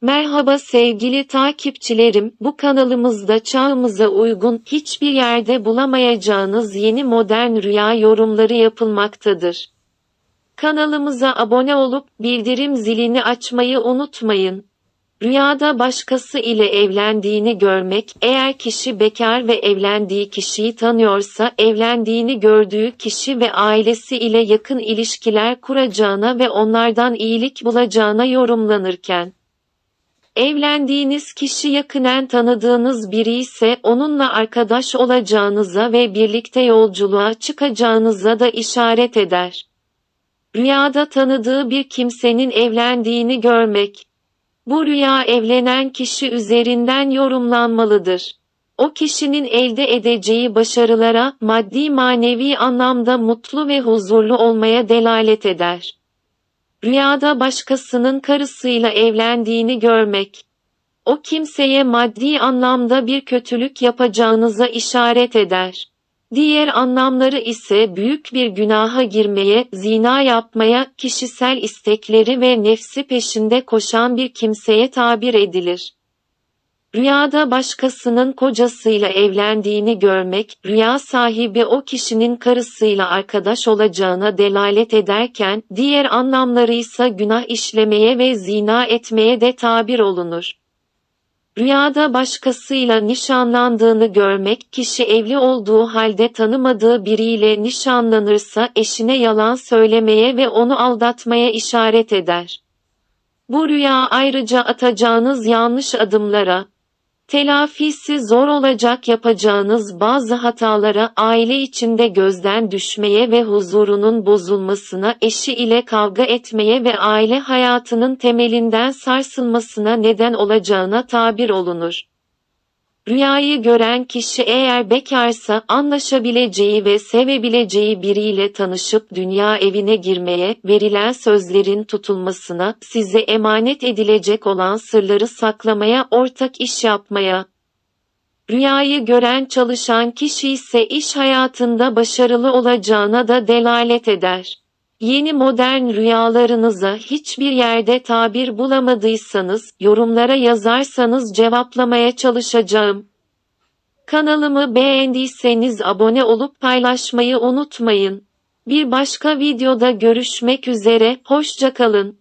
Merhaba sevgili takipçilerim, bu kanalımızda çağımıza uygun, hiçbir yerde bulamayacağınız yeni modern rüya yorumları yapılmaktadır. Kanalımıza abone olup bildirim zilini açmayı unutmayın. Rüyada başkası ile evlendiğini görmek, eğer kişi bekar ve evlendiği kişiyi tanıyorsa evlendiğini gördüğü kişi ve ailesi ile yakın ilişkiler kuracağına ve onlardan iyilik bulacağına yorumlanırken, Evlendiğiniz kişi yakınen tanıdığınız biri ise onunla arkadaş olacağınıza ve birlikte yolculuğa çıkacağınıza da işaret eder. Rüyada tanıdığı bir kimsenin evlendiğini görmek. Bu rüya evlenen kişi üzerinden yorumlanmalıdır. O kişinin elde edeceği başarılara, maddi manevi anlamda mutlu ve huzurlu olmaya delalet eder. Rüyada başkasının karısıyla evlendiğini görmek. O kimseye maddi anlamda bir kötülük yapacağınıza işaret eder. Diğer anlamları ise büyük bir günaha girmeye, zina yapmaya, kişisel istekleri ve nefsi peşinde koşan bir kimseye tabir edilir. Rüyada başkasının kocasıyla evlendiğini görmek, rüya sahibi o kişinin karısıyla arkadaş olacağına delalet ederken, diğer anlamları ise günah işlemeye ve zina etmeye de tabir olunur. Rüyada başkasıyla nişanlandığını görmek, kişi evli olduğu halde tanımadığı biriyle nişanlanırsa eşine yalan söylemeye ve onu aldatmaya işaret eder. Bu rüya ayrıca atacağınız yanlış adımlara, Telafisi zor olacak yapacağınız bazı hatalara, aile içinde gözden düşmeye ve huzurunun bozulmasına, eşi ile kavga etmeye ve aile hayatının temelinden sarsılmasına neden olacağına tabir olunur. Rüyayı gören kişi eğer bekarsa anlaşabileceği ve sevebileceği biriyle tanışıp dünya evine girmeye, verilen sözlerin tutulmasına, size emanet edilecek olan sırları saklamaya, ortak iş yapmaya, Rüyayı gören çalışan kişi ise iş hayatında başarılı olacağına da delalet eder. Yeni modern rüyalarınıza hiçbir yerde tabir bulamadıysanız, yorumlara yazarsanız cevaplamaya çalışacağım. Kanalımı beğendiyseniz abone olup paylaşmayı unutmayın. Bir başka videoda görüşmek üzere, hoşça kalın.